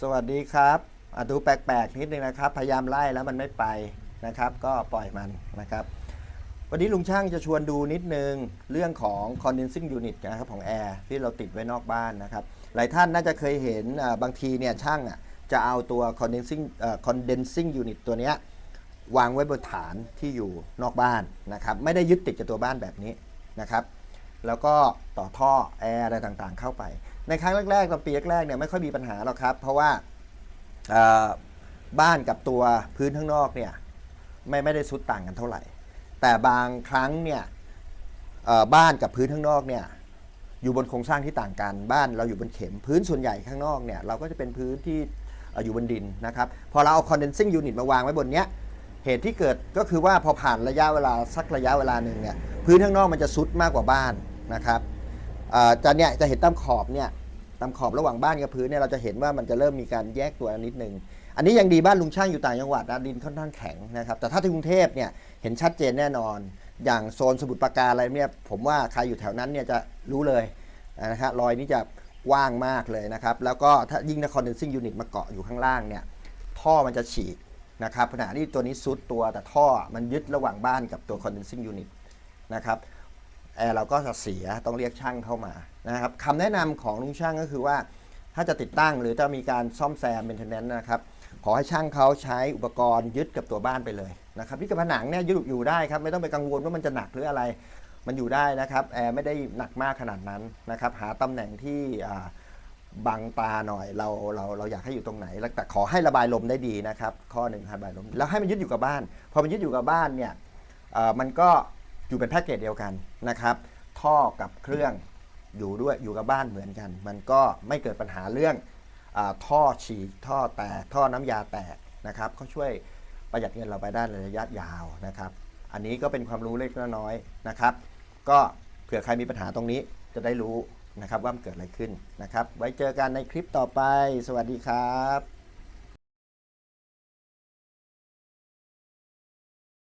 สวัสดีครับอะดูแปลกๆนิดนึงนะครับ พยายามไล่แล้วมันไม่ไปนะครับ ก็ปล่อยมันนะครับ วันนี้ลุงช่างจะชวนดูนิดนึงเรื่องของ condensing unit นะครับของแอร์ที่เราติดไว้นอกบ้านนะครับ หลายท่านน่าจะเคยเห็นบางทีเนี่ยช่างจะเอาตัว condensing เอ่อ condensing unit ตัวนี้วางไว้บนฐานที่อยู่นอกบ้านนะครับ ไม่ได้ยึดติดกับตัวบ้านแบบนี้นะครับ แล้วก็ต่อท่อแอร์อะไรต่างๆ เข้าไป ในครั้งแรกๆตอนปีแรกๆเนี่ยไม่ค่อยมีปัญหาหรอกครับ เพราะว่าบ้านกับตัวพื้นข้างนอกเนี่ยไม่ไม่ได้สุดต่างกันเท่าไหร่ แต่บางครั้งเนี่ยบ้านกับพื้นข้างนอกเนี่ยอยู่บนโครงสร้างที่ต่างกันบ้านเราอยู่บนเข็มพื้นส่วนใหญ่ข้างนอกเนี่ยเราก็จะเป็นพื้นที่อยู่บนดินนะครับพอเราเอา condensing unit มาวางไว้บนเนี้ยเหตุที่เกิดก็คือว่าพอผ่านระยะเวลาสักระยะเวลาหนึ่งเนี่ยพื้นข้างนอกมันจะซุดมากกว่าบ้านนะครับ จะเนี่ยจะเห็นตามขอบเนี่ยตามขอบระหว่างบ้านกับพื้นเนี่ยเราจะเห็นว่ามันจะเริ่มมีการแยกตัวนิดนึง อันนี้ยังดีบ้านลุงช่างอยู่ต่างจังหวัดนะดินค่อนข้างแข็งนะครับ แต่ถ้าที่กรุงเทพเนี่ยเห็นชัดเจนแน่นอน อย่างโซนสมุทรปราการอะไรเนี่ยผมว่าใครอยู่แถวนั้นเนี่ยจะรู้เลยนะฮะรอยนี้จะกว้างมากเลยนะครับ แล้วก็ถ้ายิ่งถ้า condensing unit มาเกาะอยู่ข้างล่างเนี่ยท่อมันจะฉีกนะครับขณะที่ตัวนี้ซุดตัวแต่ท่อมันยึดระหว่างบ้านกับตัว condensing unit นะครับ แอร์เราก็จะเสียต้องเรียกช่างเข้ามานะครับคำแนะนำของลุงช่างก็คือว่า ถ้าจะติดตั้งหรือจะมีการซ่อมแซม maintenance นะครับ ขอให้ช่างเขาใช้อุปกรณ์ยึดกับตัวบ้านไปเลยนะครับที่กับผนังเนี่ยยึดอยู่ได้ครับ ไม่ต้องไปกังวลว่ามันจะหนักหรืออะไร มันอยู่ได้นะครับแอร์ไม่ได้หนักมากขนาดนั้นนะครับ หาตำแหน่งที่บังตาหน่อยเราเราเราอยากให้อยู่ตรงไหน แต่ขอให้ระบายลมได้ดีนะครับ ข้อหนึ่งระบายลมแล้วให้มันยึดอยู่กับบ้าน พอมันยึดอยู่กับบ้านเนี่ยมันก็ อยู่เป็นแพ็กเกจเดียวกันนะครับ ท่อกับเครื่องอยู่ด้วยอยู่กับบ้านเหมือนกัน มันก็ไม่เกิดปัญหาเรื่องอท่อฉีกท่อแตกท่อน้ำยาแตกนะครับก็ช่วยประหยัดเงินเราไปได้ในระยะยาวนะครับ อันนี้ก็เป็นความรู้เล็กน้อยนะครับ ก็เผื่อใครมีปัญหาตรงนี้จะได้รู้นะครับว่ามันเกิดอะไรขึ้นนะครับ ไว้เจอกันในคลิปต่อไป สวัสดีครับ